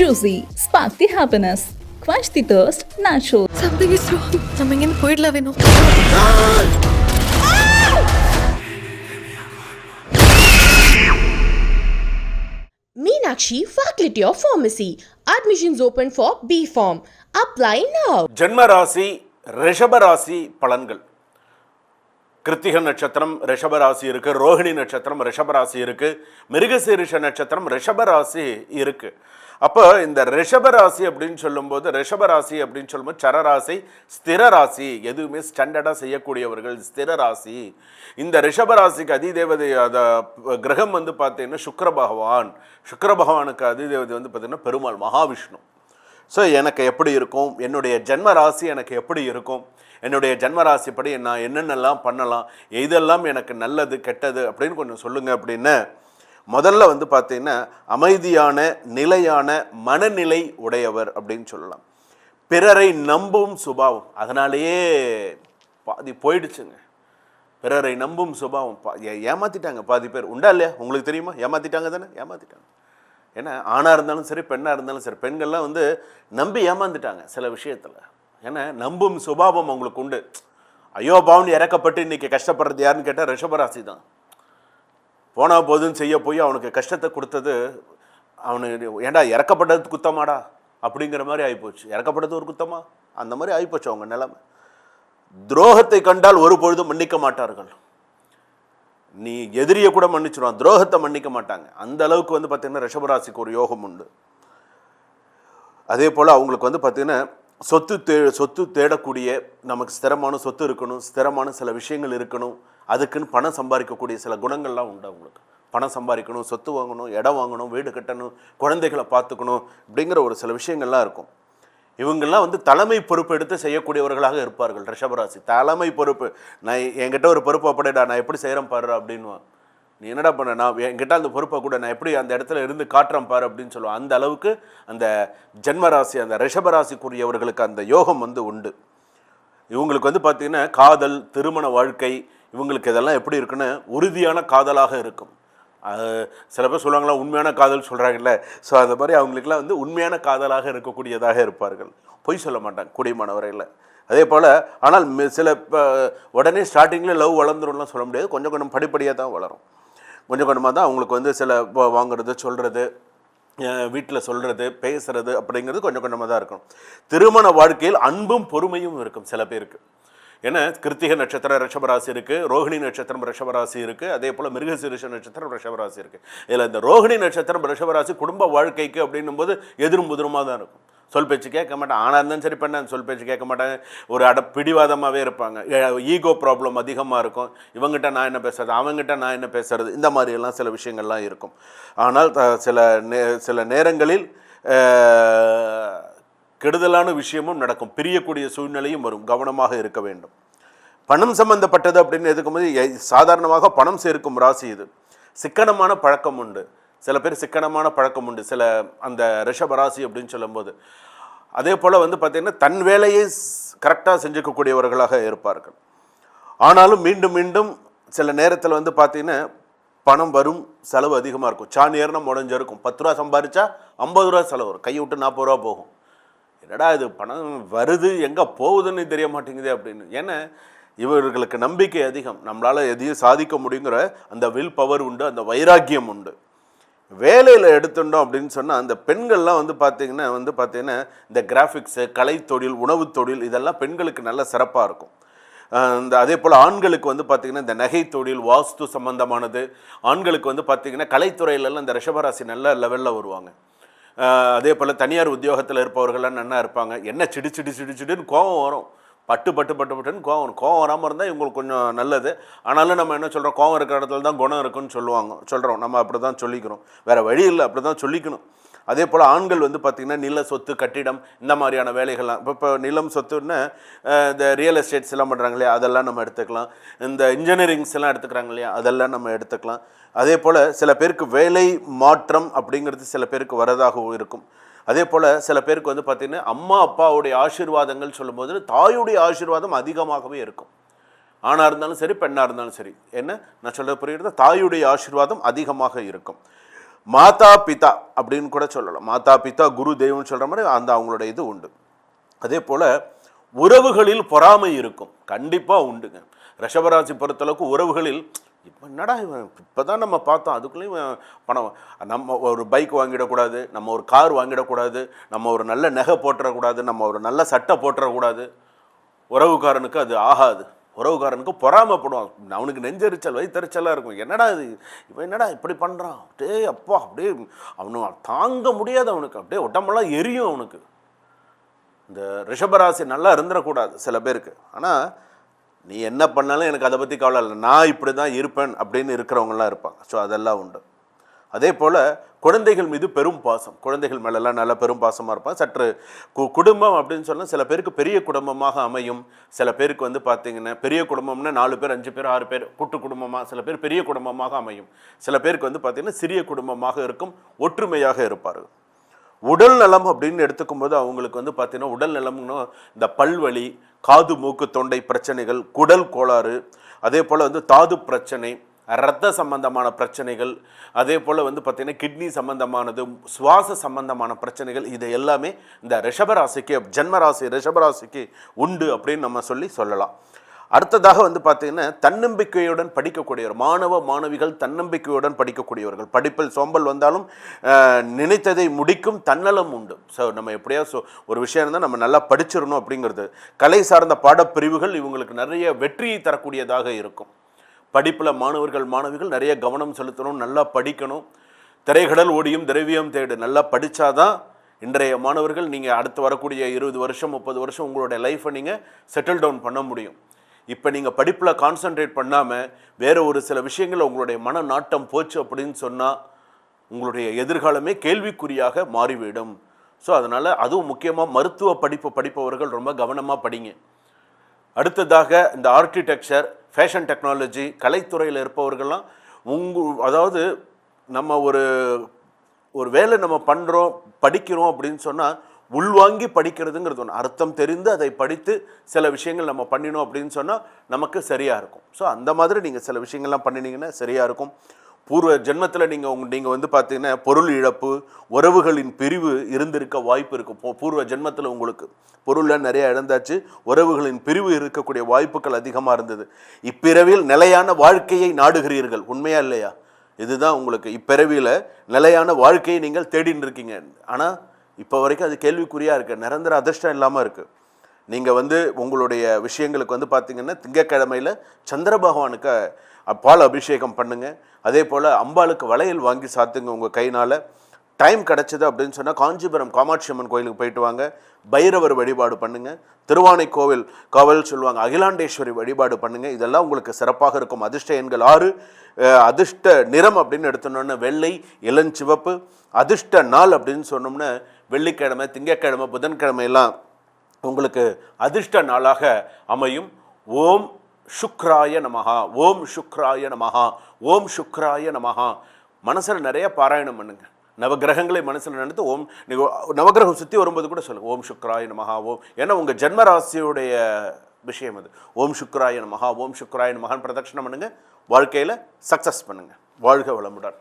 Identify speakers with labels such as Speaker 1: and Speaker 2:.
Speaker 1: Juicy, spark the happiness. Quench the thirst, natural.
Speaker 2: Something is wrong நம்ம இங்கேருந்து போயிடலாம் வேணும்
Speaker 3: Meenakshi Faculty of Pharmacy. Admissions open for B Form. Apply now.
Speaker 4: ஜென்ம ராசி ரிஷப ராசி பலன்கள் கிருத்திக நட்சத்திரம் ரிஷபராசி இருக்குது ரோஹிணி நட்சத்திரம் ரிஷபராசி இருக்குது மிருகசீரிஷ நட்சத்திரம் ரிஷபராசி இருக்குது அப்போ இந்த ரிஷபராசி அப்படின்னு சொல்லும்போது ரிஷபராசி அப்படின்னு சொல்லும்போது சரராசி ஸ்திரராசி எதுவுமே ஸ்டாண்டர்டாக செய்யக்கூடியவர்கள் ஸ்திரராசி இந்த ரிஷபராசிக்கு அதிதேவதை அத கிரகம் வந்து பார்த்தீங்கன்னா சுக்கர பகவான். சுக்கர பகவானுக்கு அதிதேவதை வந்து பார்த்திங்கன்னா பெருமாள் மகாவிஷ்ணு. ஸோ எனக்கு எப்படி இருக்கும்? என்னுடைய ஜென்ம ராசி எனக்கு எப்படி இருக்கும்? என்னுடைய ஜென்ம ராசிப்படி நான் என்னென்னலாம் பண்ணலாம்? இதெல்லாம் எனக்கு நல்லது கெட்டது அப்படின்னு கொஞ்சம் சொல்லுங்கள் அப்படின்னு. முதல்ல வந்து பார்த்தீங்கன்னா அமைதியான நிலையான மனநிலை உடையவர் அப்படின்னு சொல்லலாம். பிறரை நம்பும் சுபாவம். அதனாலேயே பாதி போயிடுச்சுங்க. பிறரை நம்பும் சுபாவம். பா ஏமாற்றிட்டாங்க பாதி பேர். உண்டா இல்லையா? உங்களுக்கு தெரியுமா? ஏமாற்றிட்டாங்க தானே? ஏமாற்றிட்டாங்க ஏன்னா ஆணாக இருந்தாலும் சரி பெண்ணாக இருந்தாலும் சரி பெண்கள்லாம் வந்து நம்பி ஏமாந்துட்டாங்க சில விஷயத்தில். ஏன்னா நம்பும் சுபாவம் அவங்களுக்கு உண்டு. ஐயோ பாவன் இறக்கப்பட்டு இன்றைக்கி கஷ்டப்படுறது யாருன்னு கேட்டால் ரிஷபராசி தான். போனால் போதுன்னு செய்ய போய் அவனுக்கு கஷ்டத்தை கொடுத்தது அவனு ஏன்டா இறக்கப்பட்டது குத்தமாடா? அப்படிங்கிற மாதிரி ஆகிப்போச்சு இறக்கப்பட்டது ஒரு குத்தமா? அந்த மாதிரி ஆகிப்போச்சு அவங்க நிலைமை. துரோகத்தை கண்டால் ஒரு பொழுதும் மன்னிக்க மாட்டார்கள். நீ எதிரியை கூட மன்னிச்சிடுவான் துரோகத்தை மன்னிக்க மாட்டாங்க. அந்த அளவுக்கு வந்து பார்த்தீங்கன்னா ரிஷபராசிக்கு ஒரு யோகம் உண்டு. அதே போல் அவங்களுக்கு வந்து பார்த்தீங்கன்னா சொத்து தே சொத்து தேடக்கூடிய நமக்கு ஸ்திரமான சொத்து இருக்கணும் ஸ்திரமான சில விஷயங்கள் இருக்கணும். அதுக்குன்னு பணம் சம்பாதிக்கக்கூடிய சில குணங்கள்லாம் உண்டு அவங்களுக்கு. பணம் சம்பாதிக்கணும் சொத்து வாங்கணும் இடம் வாங்கணும் வீடு கட்டணும் குழந்தைகளை பார்த்துக்கணும் அப்படிங்கிற ஒரு சில விஷயங்கள்லாம் இருக்கும். இவங்கெல்லாம் வந்து தலைமை பொறுப்பு எடுத்து செய்யக்கூடியவர்களாக இருப்பார்கள் ரிஷபராசி. தலைமை பொறுப்பு. நான் என்கிட்ட ஒரு பொறுப்பு அப்படிடா நான் எப்படி செய்கிறேன் பாரு அப்படின்னுவான் நீ என்னடா பண்ண? நான் என்கிட்ட அந்த பொறுப்பை கூட நான் எப்படி அந்த இடத்துல இருந்து காட்டுறேன் பாரு அப்படின்னு சொல்லுவோம் அந்த அளவுக்கு அந்த ஜென்மராசி அந்த ரிஷபராசிக்குரியவர்களுக்கு அந்த யோகம் வந்து உண்டு. இவங்களுக்கு வந்து பார்த்தீங்கன்னா காதல் திருமண வாழ்க்கை இவங்களுக்கு இதெல்லாம் எப்படி இருக்குன்னு உறுதியான காதலாக இருக்கும். சில பேர் சொல்லுவாங்களா உண்மையான காதல் சொல்கிறாங்கல்ல ஸோ அந்த மாதிரி அவங்களுக்குலாம் வந்து உண்மையான காதலாக இருக்கக்கூடியதாக இருப்பார்கள். பொய் சொல்ல மாட்டாங்க கூடியமான வரையில் அதே போல் ஆனால் மி- சில இப்போ உடனே ஸ்டார்டிங்கில் லவ் வளர்ந்துரும்லாம் சொல்ல முடியாது. கொஞ்சம் கொஞ்சம் படிப்படியாக தான் வளரும். கொஞ்சம் கொஞ்சமாக தான் அவங்களுக்கு வந்து சில இப்போ வாங்குறது சொல்கிறது வீட்டில் சொல்கிறது பேசுறது அப்படிங்கிறது கொஞ்சம் கொஞ்சமாக தான் இருக்கும் திருமண வாழ்க்கையில் அன்பும் பொறுமையும் இருக்கும் சில பேருக்கு. ஏன்னா கிருத்திக நட்சத்திரம் ரிஷபராசி இருக்குது ரோஹிணி நட்சத்திரம் ரிஷபராசி இருக்குது அதே போல் மிருகசீரிஷ நட்சத்திரம் ரிஷபராசி இருக்குது இதில் இந்த ரோஹிணி நட்சத்திரம் ரிஷபராசி குடும்ப வாழ்க்கைக்கு அப்படின்னும் போது எதிரும் புதிரமாக தான் இருக்கும். சொல் பேச்சு கேட்க மாட்டேன். ஆனால் இருந்தாலும் சரி பெண்ணா சொல் பேச்சு கேட்க மாட்டேன். ஒரு அட பிடிவாதமாகவே இருப்பாங்க. ஈகோ ப்ராப்ளம் அதிகமாக இருக்கும். இவங்ககிட்ட நான் என்ன பேசுறது? அவங்ககிட்ட நான் என்ன பேசுறது? இந்த மாதிரி எல்லாம் சில விஷயங்கள்லாம் இருக்கும். ஆனால் சில நே சில நேரங்களில் கெடுதலான விஷயமும் நடக்கும். பிரியக்கூடிய சூழ்நிலையும் வரும். கவனமாக இருக்க வேண்டும். பணம் சம்பந்தப்பட்டது அப்படின்னு எதுக்கும்போது எ- சாதாரணமாக பணம் சேர்க்கும் ராசி இது. சிக்கனமான பழக்கம் உண்டு. சில பேர் சிக்கனமான பழக்கம் உண்டு. சில அந்த ரிஷப ராசி அப்படின்னு சொல்லும்போது. அதே போல் வந்து பார்த்திங்கன்னா தன் வேலையை கரெக்டாக செஞ்சுக்கக்கூடியவர்களாக இருப்பார்கள். ஆனாலும் மீண்டும் மீண்டும் சில நேரத்தில் வந்து பார்த்தீங்கன்னா பணம் வரும் செலவு அதிகமாக இருக்கும். சாணி ஏறினா முடஞ்சிருக்கும் பத்து ரூபா சம்பாரிச்சா ஐம்பது ரூபா செலவு வரும். கையை விட்டு நாற்பது ரூபா போகும். என்னடா இது பணம் வருது எங்கே போகுதுன்னு தெரிய மாட்டேங்குது அப்படின்னு. ஏன்னா இவர்களுக்கு நம்பிக்கை அதிகம். நம்மளால் எதையும் சாதிக்க முடியுங்கிற அந்த வில் பவர் உண்டு அந்த வைராக்கியம் உண்டு. வேலையில் எடுத்துட்டோம் அப்படின்னு சொன்னால் அந்த பெண்கள்லாம் வந்து பார்த்திங்கன்னா வந்து பார்த்தீங்கன்னா இந்த கிராஃபிக்ஸு கலைத்தொழில் உணவு தொழில் இதெல்லாம் பெண்களுக்கு நல்ல சிறப்பாக இருக்கும். இந்த அதே போல் ஆண்களுக்கு வந்து பார்த்திங்கன்னா இந்த நகை தொழில் வாஸ்து சம்பந்தமானது. ஆண்களுக்கு வந்து பார்த்திங்கன்னா கலைத்துறையிலலாம் இந்த ரிஷபராசி நல்ல லெவலில் வருவாங்க. அதே போல் தனியார் உத்தியோகத்தில் இருப்பவர்கள்லாம் நன்னா இருப்பாங்க. என்ன சிடு சிடு சிடு சிடுன்னு கோவம் வரும். பட்டு பட்டு பட்டு பட்டுன்னு கோவம் வரும். கோவம் வராமல் இருந்தால் இவங்களுக்கு கொஞ்சம் நல்லது. ஆனாலும் நம்ம என்ன சொல்கிறோம் கோவம் இருக்கிற இடத்துல தான் குணம் இருக்குன்னு சொல்லுவாங்க சொல்கிறோம் நம்ம அப்படி தான் சொல்லிக்கிறோம். வேறு வழி இல்லை அப்படி தான் சொல்லிக்கணும். அதே போல் ஆண்கள் வந்து பார்த்திங்கன்னா நில சொத்து கட்டிடம் இந்த மாதிரியான வேலைகள்லாம். இப்போ இப்போ நிலம் சொத்துன்னு இந்த ரியல் எஸ்டேட்ஸ் எல்லாம் பண்ணுறாங்க இல்லையா? அதெல்லாம் நம்ம எடுத்துக்கலாம். இந்த இன்ஜினியரிங்ஸ் எல்லாம் எடுத்துக்கிறாங்க இல்லையா? அதெல்லாம் நம்ம எடுத்துக்கலாம். அதே போல் சில பேருக்கு வேலை மாற்றம் அப்படிங்கிறது சில பேருக்கு வரதாகவும் இருக்கும். அதே போல் சில பேருக்கு வந்து பார்த்திங்கன்னா அம்மா அப்பாவுடைய ஆசீர்வாதங்கள் சொல்லும்போது தாயுடைய ஆசீர்வாதம் அதிகமாகவே இருக்கும். ஆணாக இருந்தாலும் சரி பெண்ணாக இருந்தாலும் சரி. என்ன? நான் சொல்ல புரியுறது? தாயுடைய ஆசீர்வாதம் அதிகமாக இருக்கும். மாதா பிதா அப்படின்னு கூட சொல்லலாம். மாதா பிதா குரு தெய்வம்னு சொல்கிற மாதிரி அந்த அவங்களோட இது உண்டு. அதே போல் உறவுகளில் பொறாமை இருக்கும். கண்டிப்பாக உண்டுங்க. ரிஷபராசி பொறுத்தளவுக்கு உறவுகளில் இப்போ என்னடா இவன் இப்போ தான் நம்ம பார்த்தோம். அதுக்குள்ளேயும் பணம் நம்ம ஒரு பைக் வாங்கிடக்கூடாது நம்ம ஒரு கார் வாங்கிடக்கூடாது நம்ம ஒரு நல்ல நகை போட்டுறக்கூடாது நம்ம ஒரு நல்ல சட்டை போட்டுறக்கூடாது. உறவுக்காரனுக்கு அது ஆகாது. உறவுக்காரனுக்கு பொறாமப்படுவான். அவனுக்கு நெஞ்செரிச்சல் வயிற்றெரிச்சலாக இருக்கும். என்னடா இது? இவன் என்னடா இப்படி பண்ணுறான் அப்படியே அப்பா அப்படியே அவனு தாங்க முடியாது அவனுக்கு. அப்படியே உடம்பெல்லாம் எரியும் அவனுக்கு. இந்த ரிஷபராசி நல்லா இருந்துடக்கூடாது சில பேருக்கு. ஆனால் நீ என்ன பண்ணாலும் எனக்கு அதை பற்றி கவலை இல்லை. நான் இப்படி தான் இருப்பேன் அப்படின்னு இருக்கிறவங்களாம் இருப்பாங்க. ஸோ அதெல்லாம் உண்டு. அதே போல் குழந்தைகள் மீது பெரும் பாசம். குழந்தைகள் மேலெல்லாம் நல்ல பெரும் பாசமாக இருப்பான் சற்று கு குடும்பம் அப்படின்னு சொன்னால் சில பேருக்கு பெரிய குடும்பமாக அமையும். சில பேருக்கு வந்து பார்த்திங்கன்னா பெரிய குடும்பம்னா நாலு பேர் அஞ்சு பேர் ஆறு பேர் கூட்டு குடும்பமாக சில பேர் பெரிய குடும்பமாக அமையும். சில பேருக்கு வந்து பார்த்தீங்கன்னா சிறிய குடும்பமாக இருக்கும் ஒற்றுமையாக இருப்பார்கள். உடல் நலம் அப்படின்னு எடுத்துக்கும்போது அவங்களுக்கு வந்து பார்த்திங்கன்னா உடல் நலம்னு இந்த பல்வலி காது மூக்கு தொண்டை பிரச்சனைகள் குடல் கோளாறு அதே போல் வந்து தாது பிரச்சனை ரத்த சம்பந்தமான பிரச்சனைகள் அதே போல் வந்து பார்த்திங்கன்னா கிட்னி சம்பந்தமானது சுவாச சம்பந்தமான பிரச்சனைகள் இது எல்லாமே இந்த ரிஷபராசிக்கு ஜென்மராசி ரிஷபராசிக்கு உண்டு அப்படின்னு நம்ம சொல்லி சொல்லலாம். அடுத்ததாக வந்து பார்த்தீங்கன்னா தன்னம்பிக்கையுடன் படிக்கக்கூடியவர் மாணவ மாணவிகள் தன்னம்பிக்கையுடன் படிக்கக்கூடியவர்கள். படிப்பில் சோம்பல் வந்தாலும் நினைத்ததை முடிக்கும் தன்னலம் உண்டு. ஸோ நம்ம எப்படியா ஸோ ஒரு விஷயம் இருந்தால் நம்ம நல்லா படிச்சிடணும் அப்படிங்கிறது. கலை சார்ந்த பாடப்பிரிவுகள் இவங்களுக்கு நிறைய வெற்றியை தரக்கூடியதாக இருக்கும். படிப்பில் மாணவர்கள் மாணவிகள் நிறைய கவனம் செலுத்தணும் நல்லா படிக்கணும். திரைகடல் ஓடியும் திரவியம் தேடு. நல்லா படித்தாதான் இன்றைய மாணவர்கள் நீங்கள் அடுத்து வரக்கூடிய இருபது வருஷம் முப்பது வருஷம் உங்களுடைய லைஃப்பை நீங்கள் செட்டில் டவுன் பண்ண முடியும். இப்போ நீங்கள் படிப்பில் கான்சென்ட்ரேட் பண்ணாமல் வேறு ஒரு சில விஷயங்களில் உங்களுடைய மன நாட்டம் போச்சு அப்படின்னு சொன்னால் உங்களுடைய எதிர்காலமே கேள்விக்குறியாக மாறிவிடும். ஸோ அதனால் அதுவும் முக்கியமாக மருத்துவ படிப்பு படிப்பவர்கள் ரொம்ப கவனமாக படிங்க. அடுத்ததாக இந்த ஆர்கிடெக்சர் ஃபேஷன் டெக்னாலஜி கலைத்துறையில் இருப்பவர்கள்லாம் உங்கள் அதாவது நம்ம ஒரு ஒரு வேலை நம்ம பண்ணுறோம் படிக்கிறோம் அப்படின்னு சொன்னால் உள்வாங்கி படிக்கிறதுங்கிறது ஒன்று அர்த்தம் தெரிந்து அதை படித்து சில விஷயங்கள் நம்ம பண்ணினோம் அப்படின்னு சொன்னால் நமக்கு சரியாக இருக்கும். ஸோ அந்த மாதிரி நீங்கள் சில விஷயங்கள்லாம் பண்ணினீங்கன்னா சரியாக இருக்கும். பூர்வ ஜென்மத்தில் நீங்கள் உங்க நீங்கள் வந்து பார்த்தீங்கன்னா பொருள் இழப்பு உறவுகளின் பிரிவு இருந்திருக்க வாய்ப்பு இருக்கும் பூர்வ ஜென்மத்தில் உங்களுக்கு பொருளில் நிறைய இழந்தாச்சு உறவுகளின் பிரிவு இருக்கக்கூடிய வாய்ப்புகள் அதிகமாக இருந்தது. இப்பிறவியில் நிலையான வாழ்க்கையை நாடுகிறீர்கள். உண்மையா இல்லையா? இதுதான் உங்களுக்கு இப்பிறவியில் நிலையான வாழ்க்கையை நீங்கள் தேடின்னு இருக்கீங்க. ஆனால் இப்போ வரைக்கும் அது கேள்விக்குறியாக இருக்குது நிரந்தர அதிர்ஷ்டம் இல்லாமல் இருக்குது நீங்கள் வந்து உங்களுடைய விஷயங்களுக்கு வந்து பார்த்தீங்கன்னா திங்கக்கிழமையில் சந்திர பகவானுக்கு பால் அபிஷேகம் பண்ணுங்கள் அதே போல் அம்பாளுக்கு வளையல் வாங்கி சாத்துங்க உங்கள் கைனால் டைம் கிடச்சிது அப்படின்னு சொன்னால் காஞ்சிபுரம் காமாட்சி அம்மன் கோயிலுக்கு போயிட்டு வாங்க. பைரவர் வழிபாடு பண்ணுங்கள் திருவானை கோவில் காவல் சொல்லுவாங்க அகிலாண்டேஸ்வரி வழிபாடு பண்ணுங்கள் இதெல்லாம் உங்களுக்கு சிறப்பாக இருக்கும். அதிர்ஷ்ட எண்கள் ஆறு அதிர்ஷ்ட நிறம் அப்படின்னு எடுத்தோன்னே வெள்ளை இளஞ்சிவப்பு. அதிர்ஷ்ட நாள் அப்படின்னு சொன்னோம்னா வெள்ளிக்கிழமை திங்கட்கிழமை புதன்கிழமையெல்லாம் உங்களுக்கு அதிர்ஷ்ட நாளாக அமையும். ஓம் சுக்ராய நமஹா. ஓம் சுக்ராய நமஹா. ஓம் சுக்ராய நமஹா. மனசில் நிறைய பாராயணம் பண்ணுங்க. நவகிரகங்களை மனசில் நினைத்து ஓம் நீங்க நவகிரகம் சுற்றி வரும்போது கூட சொல்லுங்கள் ஓம் சுக்ராய நமகா ஓம் ஏன்னா உங்கள் ஜென்மராசியுடைய விஷயம் அது. ஓம் சுக்ராய நமகா ஓம் சுக்ராய நமகான் பிரதட்சணம் பண்ணுங்கள் வாழ்க்கையில் சக்ஸஸ் பண்ணுங்கள் வாழ்க வளமுடன்.